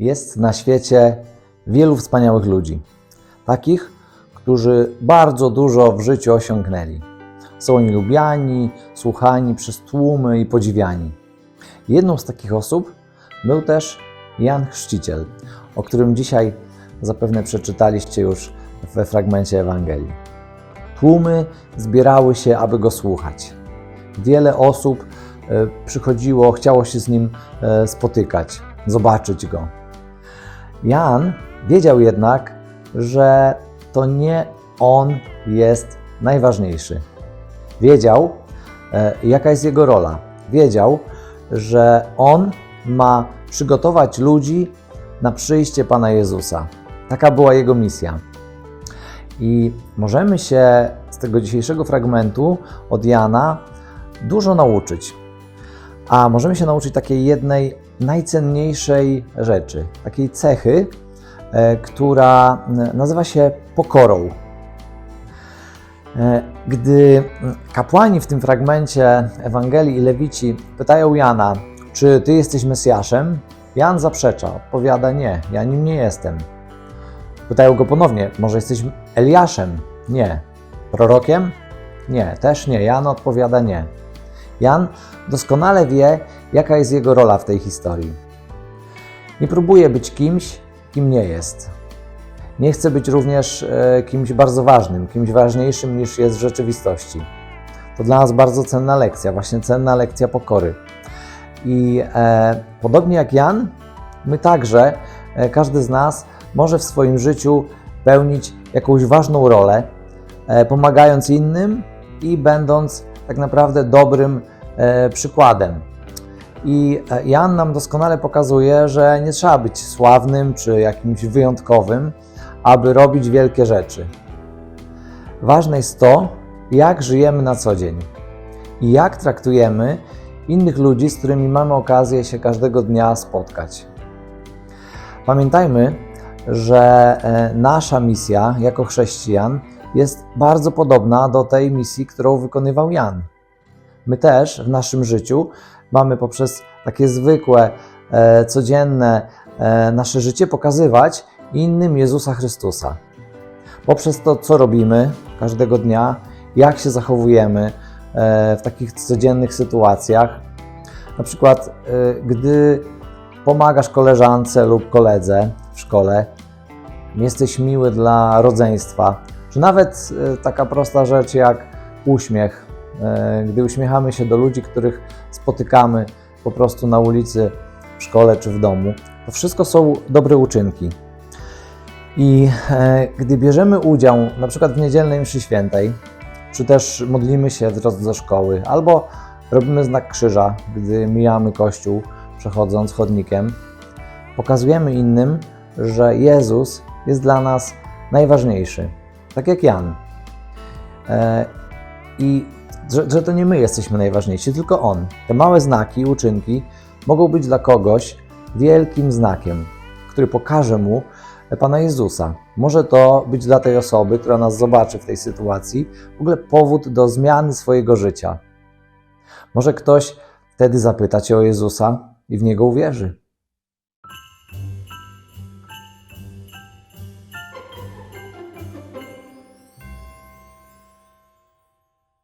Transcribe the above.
Jest na świecie wielu wspaniałych ludzi. Takich, którzy bardzo dużo w życiu osiągnęli. Są oni lubiani, słuchani przez tłumy i podziwiani. Jedną z takich osób był też Jan Chrzciciel, o którym dzisiaj zapewne przeczytaliście już we fragmencie Ewangelii. Tłumy zbierały się, aby go słuchać. Wiele osób e, przychodziło, chciało się z nim e, spotykać, zobaczyć go. Jan wiedział jednak, że to nie on jest najważniejszy. Wiedział, e, jaka jest jego rola. Wiedział, że on ma przygotować ludzi na przyjście Pana Jezusa. Taka była jego misja. I możemy się z tego dzisiejszego fragmentu od Jana dużo nauczyć. A możemy się nauczyć takiej jednej najcenniejszej rzeczy, takiej cechy, e, która nazywa się pokorą. E, Gdy kapłani w tym fragmencie Ewangelii i Lewici pytają Jana, czy ty jesteś Mesjaszem, Jan zaprzecza, odpowiada nie, ja nim nie jestem. Pytają go ponownie, może jesteś Eliaszem? Nie. Prorokiem? Nie, też nie. Jan odpowiada nie. Jan doskonale wie, jaka jest jego rola w tej historii. Nie próbuje być kimś, kim nie jest. Nie chce być również e, kimś bardzo ważnym, kimś ważniejszym niż jest w rzeczywistości. To dla nas bardzo cenna lekcja, właśnie cenna lekcja pokory. I e, podobnie jak Jan, my także, e, każdy z nas może w swoim życiu pełnić jakąś ważną rolę, e, pomagając innym i będąc tak naprawdę dobrym e, przykładem. I e, Jan nam doskonale pokazuje, że nie trzeba być sławnym czy jakimś wyjątkowym, aby robić wielkie rzeczy. Ważne jest to, jak żyjemy na co dzień i jak traktujemy innych ludzi, z którymi mamy okazję się każdego dnia spotkać. Pamiętajmy, że e, nasza misja jako chrześcijan jest bardzo podobna do tej misji, którą wykonywał Jan. My też w naszym życiu mamy poprzez takie zwykłe, e, codzienne e, nasze życie pokazywać innym Jezusa Chrystusa. Poprzez to, co robimy każdego dnia, jak się zachowujemy e, w takich codziennych sytuacjach. Na przykład, e, gdy pomagasz koleżance lub koledze w szkole, jesteś miły dla rodzeństwa, czy nawet e, taka prosta rzecz jak uśmiech, e, gdy uśmiechamy się do ludzi, których spotykamy po prostu na ulicy, w szkole czy w domu, to wszystko są dobre uczynki. I e, gdy bierzemy udział na przykład w niedzielnej mszy świętej, czy też modlimy się w drodze do szkoły, albo robimy znak krzyża, gdy mijamy kościół przechodząc chodnikiem, pokazujemy innym, że Jezus jest dla nas najważniejszy, tak jak Jan. E, I że, że to nie my jesteśmy najważniejsi, tylko On. Te małe znaki, uczynki mogą być dla kogoś wielkim znakiem, który pokaże mu Pana Jezusa. Może to być dla tej osoby, która nas zobaczy w tej sytuacji, w ogóle powód do zmiany swojego życia. Może ktoś wtedy zapyta Cię o Jezusa i w Niego uwierzy.